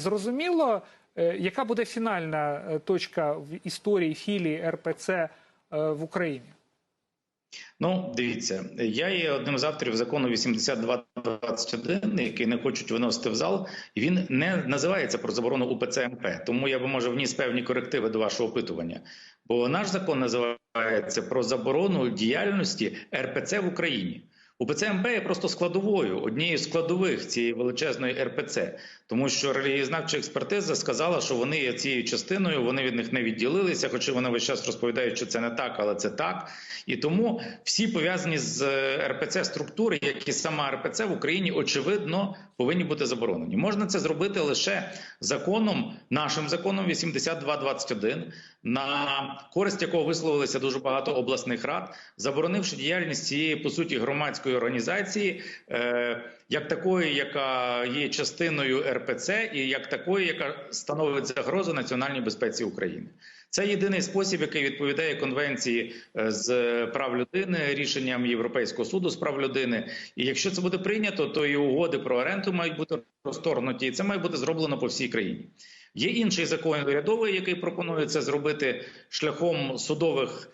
зрозуміло, е, яка буде фінальна е, точка в історії філії РПЦ е, в Україні? Ну, дивіться, я є одним з авторів закону 8221, який не хочуть виносити в зал, він не називається про заборону УПЦ МП. Тому я би може вніс певні корективи до вашого опитування. Бо наш закон називається про заборону діяльності РПЦ в Україні. УПЦ МП є просто складовою, однією з складових цієї величезної РПЦ, тому що релігієзнавча експертиза сказала, що вони є цією частиною, вони від них не відділилися, хоча вони весь час розповідають, що це не так, але це так. І тому всі пов'язані з е, РПЦ структури, як і сама РПЦ в Україні, очевидно, повинні бути заборонені. Можна це зробити лише законом, нашим законом 8221, на користь якого висловилися дуже багато обласних рад, заборонивши діяльність цієї по суті громадської організації, е, як такої, яка є частиною РПЦ, і як такої, яка становить загрозу національній безпеці України. Це єдиний спосіб, який відповідає конвенції е, з прав людини, рішенням Європейського суду з прав людини. І якщо це буде прийнято, то і угоди про оренду мають бути розторгнуті, і це має бути зроблено по всій країні. Є інший закон урядовий, який пропонує це зробити шляхом судових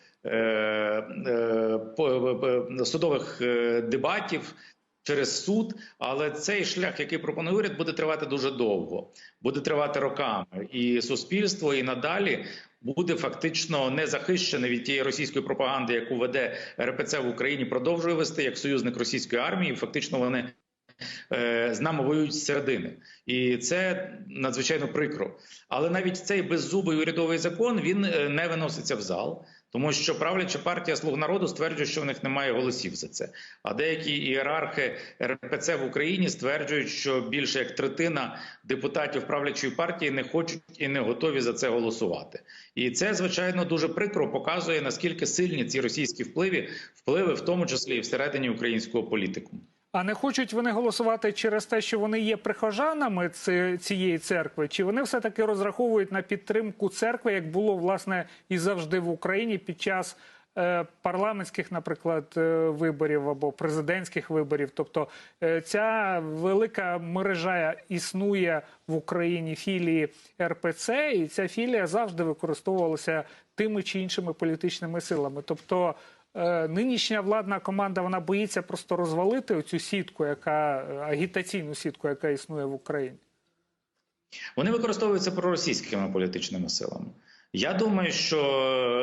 судових е, дебатів. Через суд, але цей шлях, який пропонує уряд, буде тривати дуже довго, буде тривати роками, і суспільство і надалі буде фактично не захищене від тієї російської пропаганди, яку веде РПЦ в Україні, продовжує вести як союзник російської армії. Фактично, вони е, з нами воюють зсередини, і це надзвичайно прикро. Але навіть цей беззубий урядовий закон він е, не виноситься в зал. Тому що правляча партія слуг народу стверджує, що в них немає голосів за це. А деякі ієрархи РПЦ в Україні стверджують, що більше як третина депутатів правлячої партії не хочуть і не готові за це голосувати. І це звичайно дуже прикро показує наскільки сильні ці російські впливи, впливи, в тому числі і всередині українського політику. А не хочуть вони голосувати через те, що вони є прихожанами цієї церкви, чи вони все таки розраховують на підтримку церкви, як було власне і завжди в Україні під час е, парламентських, наприклад, е, виборів або президентських виборів? Тобто е, ця велика мережа існує в Україні філії РПЦ, і ця філія завжди використовувалася тими чи іншими політичними силами. Тобто Нинішня владна команда вона боїться просто розвалити оцю сітку, яка агітаційну сітку, яка існує в Україні. Вони використовуються проросійськими політичними силами. Я думаю, що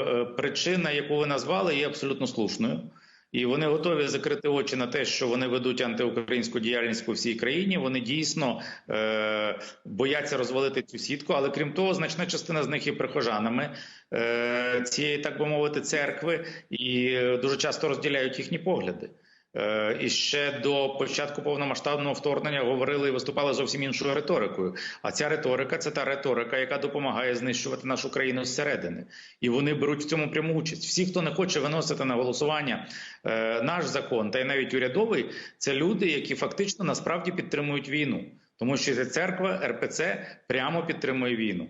е, причина, яку ви назвали, є абсолютно слушною. І вони готові закрити очі на те, що вони ведуть антиукраїнську діяльність по всій країні. Вони дійсно е, бояться розвалити цю сітку. Але крім того, значна частина з них є прихожанами е, цієї, так би мовити, церкви, і е, дуже часто розділяють їхні погляди. Е, І ще до початку повномасштабного вторгнення говорили і виступали зовсім іншою риторикою. А ця риторика це та риторика, яка допомагає знищувати нашу країну зсередини. І вони беруть в цьому пряму участь. Всі, хто не хоче виносити на голосування е, наш закон, та й навіть урядовий, це люди, які фактично насправді підтримують війну, тому що ця церква РПЦ прямо підтримує війну.